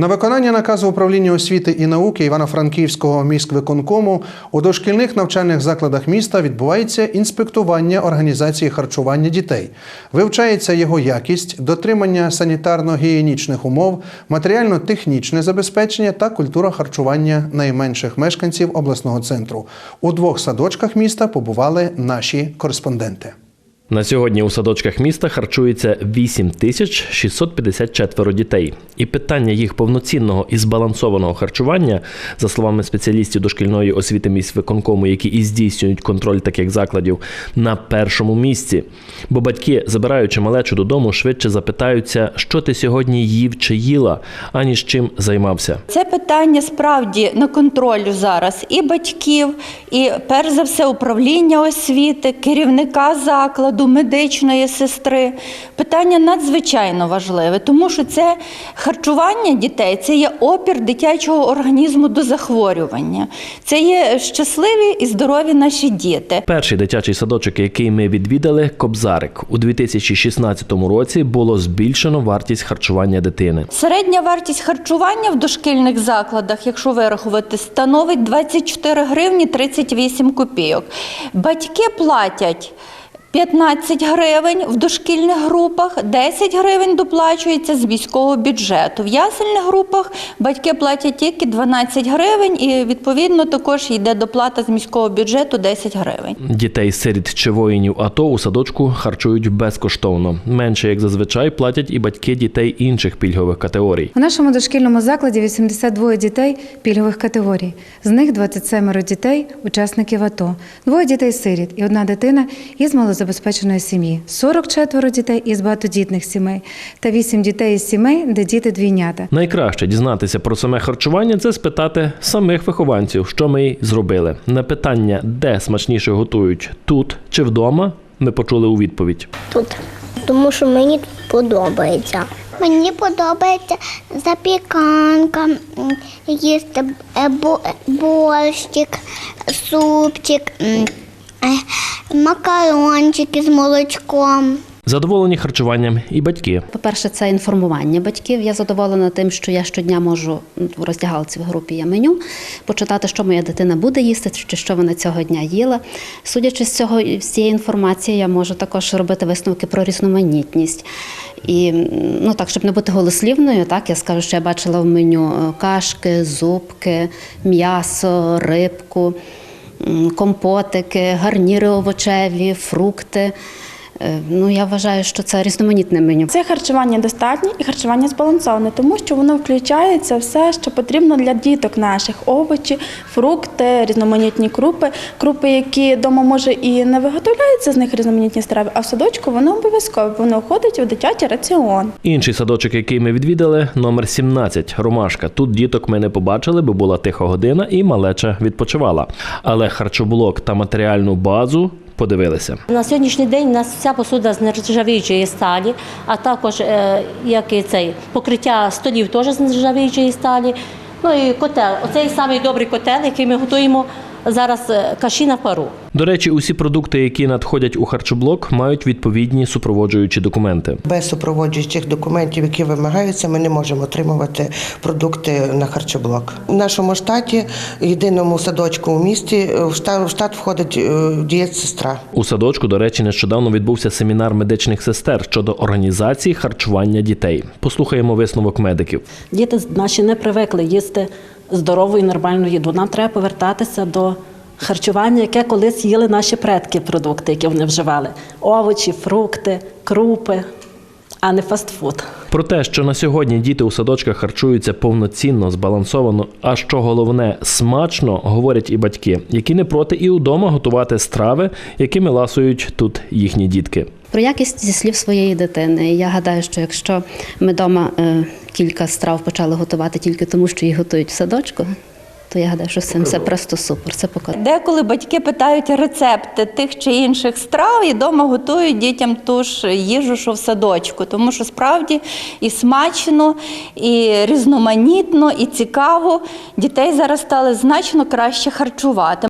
На виконання наказу управління освіти і науки Івано-Франківського міськвиконкому у дошкільних навчальних закладах міста відбувається інспектування організації харчування дітей. Вивчається його якість, дотримання санітарно-гігієнічних умов, матеріально-технічне забезпечення та культура харчування найменших мешканців обласного центру. У двох садочках міста побували наші кореспонденти. На сьогодні у садочках міста харчується 8 тисяч 654 дітей. І питання їх повноцінного і збалансованого харчування, за словами спеціалістів дошкільної освіти міськвиконкому, які і здійснюють контроль таких закладів, на першому місці. Бо батьки, забираючи малечу додому, швидше запитаються, що ти сьогодні їв чи їла, аніж чим займався. Це питання справді на контролю зараз і батьків, і перш за все управління освіти, керівника закладу, медичної сестри. Питання надзвичайно важливе, тому що це харчування дітей, це є опір дитячого організму до захворювання. Це є щасливі і здорові наші діти. Перший дитячий садочок, який ми відвідали, Кобзарик. У 2016 році було збільшено вартість харчування дитини. Середня вартість харчування в дошкільних закладах, якщо вирахувати, становить 24 гривні 38 копійок. Батьки платять 15 гривень в дошкільних групах, 10 гривень доплачується з міського бюджету. В ясельних групах батьки платять тільки 12 гривень і відповідно також йде доплата з міського бюджету 10 гривень. Дітей сиріт чи воїнів АТО у садочку харчують безкоштовно. Менше як зазвичай платять і батьки дітей інших пільгових категорій. У нашому дошкільному закладі 82 дітей пільгових категорій. З них 27 дітей учасників АТО, двоє дітей сиріт і одна дитина із малозабезпеченої сім'ї, 44 дітей із багатодітних сімей та 8 дітей із сімей, де діти двійнята. Найкраще дізнатися про саме харчування це спитати самих вихованців, що ми й зробили. На питання, де смачніше готують тут чи вдома, ми почули у відповідь. тут, тому що мені подобається. Мені подобається запіканка, їсти е, борщик, супчик, е, макарончики з молочком. Задоволені харчуванням і батьки. По-перше, це інформування батьків. Я задоволена тим, що я щодня можу в роздягалці в групі є меню, почитати, що моя дитина буде їсти, чи що вона цього дня їла. Судячи з цього з цієї інформації, я можу також робити висновки про різноманітність. І ну так, щоб не бути голослівною, так я скажу, що я бачила в меню е, кашки, зубки, м'ясо, рибку, компотики, гарніри овочеві, фрукти. Е, Ну, я вважаю, що це різноманітне меню. Це харчування достатнє і харчування збалансоване, тому що воно включається все, що потрібно для діток наших: овочі, фрукти, різноманітні крупи, крупи, які вдома може і не виготовляються з них різноманітні страви, а в садочку воно обов'язково воно входить у дитячий раціон. Інший садочок, який ми відвідали, номер 17 Ромашка. Тут діток ми не побачили, бо була тиха година і малеча відпочивала. Але харчоблок та матеріальну базу подивилися. На сьогоднішній день у нас вся посуда з нержавіючої сталі, а також е, як і цей покриття столів теж з нержавіючої сталі. Ну і котел. Оцей самий добрий котел, який ми готуємо зараз е, каші на пару. До речі, усі продукти, які надходять у харчоблок, мають відповідні супроводжуючі документи. Без супроводжуючих документів, які вимагаються, ми не можемо отримувати продукти на харчоблок. У нашому штаті, єдиному садочку у місті, в штат, в штат входить е, дієтсестра. У садочку, до речі, нещодавно відбувся семінар медичних сестер щодо організації харчування дітей. Послухаємо висновок медиків. Діти наші не привикли їсти здорову і нормальну їду. Нам треба повертатися до харчування, яке колись їли наші предки, продукти, які вони вживали: овочі, фрукти, крупи, а не фастфуд. Про те, що на сьогодні діти у садочках харчуються повноцінно, збалансовано, а що головне смачно, говорять і батьки, які не проти і удома готувати страви, якими ласують тут їхні дітки. Про якість зі слів своєї дитини. Я гадаю, що якщо ми вдома е, кілька страв почали готувати тільки тому, що їх готують в садочку, то я гадаю, що з цим все просто супер. Це показує. Деколи батьки питають рецепти тих чи інших страв і вдома готують дітям ту ж їжу, що в садочку, тому що справді і смачно, і різноманітно, і цікаво. Дітей зараз стали значно краще харчувати.